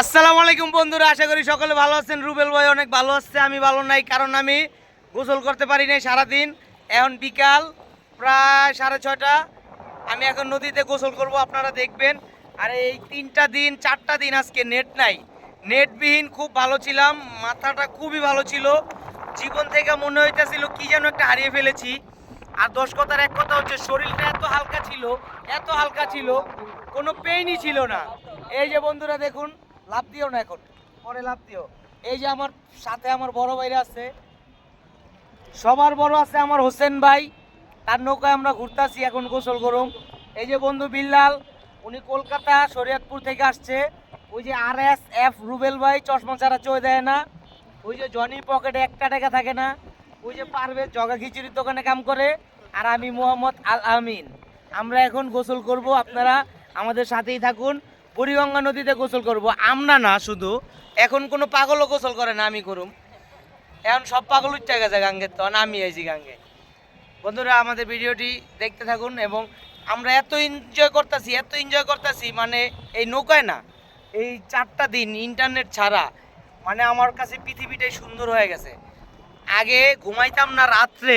আসসালামু আলাইকুম বন্ধুরা, আশা করি সকলে ভালো আছেন। রুবেল ভাই অনেক ভালো আছে আমি ভালো নাই কারণ আমি গোসল করতে পারি নাই সারাদিন। এখন বিকাল প্রায় সাড়ে ছয়টা। আমি এখন নদীতে গোসল করব, আপনারা দেখবেন। আর এই তিনটা দিন, চারটা দিন আজকে নেট নাই। নেটবিহীন খুব ভালো ছিলাম, মাথাটা খুবই ভালো ছিল। জীবন থেকে মনে হইতেছিল কি যেন একটা হারিয়ে ফেলেছি। আর দশ কথার এক কথা হচ্ছে, শরীরটা এত হালকা ছিল, এত হালকা ছিল, কোনো পেইনই ছিল না। এই যে বন্ধুরা দেখুন লাভ দিও না এখন। পরে লাভ দিও। এই যে আমার সাথে আমার বড় ভাইরা আছে, সবার বড় আছে আমার হোসেন ভাই। তার নৌকায় আমরা ঘুরতাছি, এখন গোসল গরম এই যে বন্ধু বিল্লাল, উনি কলকাতা, শরীয়তপুর থেকে আসছে। ওই যে আর এস এফ রুবেল ভাই, চশমা ছাড়া চয়ে দেয় না। ওই যে জনি পকেটে একটা টাকা থাকে না। ওই যে পারবে, জগা খিচুড়ির দোকানে কাম করে। আর আমি মোহাম্মদ আল আমিন। আমরা এখন গোসল করব, আপনারা আমাদের সাথেই থাকুন। বুড়িগঙ্গা নদীতে গোসল করব। আমরা না, শুধু। এখন কোনো পাগলও গোসল করে না, আমি করুম। এখন সব পাগল উঠতে গেছে গাঙ্গের তো আমি আইছি গাঙ্গে। বন্ধুরা, আমাদের ভিডিওটি দেখতে থাকুন এবং আমরা এত এনজয় করতেছি, এত এনজয় করতেছি মানে এই নৌকায় না, এই চারটা দিন ইন্টারনেট ছাড়া মানে আমার কাছে পৃথিবীটাই সুন্দর হয়ে গেছে। আগে ঘুমাইতাম না রাত্রে,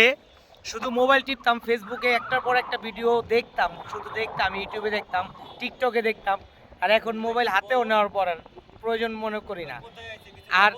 শুধু মোবাইল টিপতাম ফেসবুকে একটার পর একটা ভিডিও দেখতাম, শুধু দেখতাম ইউটিউবে দেখতাম টিকটকে দেখতাম। আর এখন মোবাইল হাতেও নেওয়ার পর প্রয়োজন মনে করি না। আর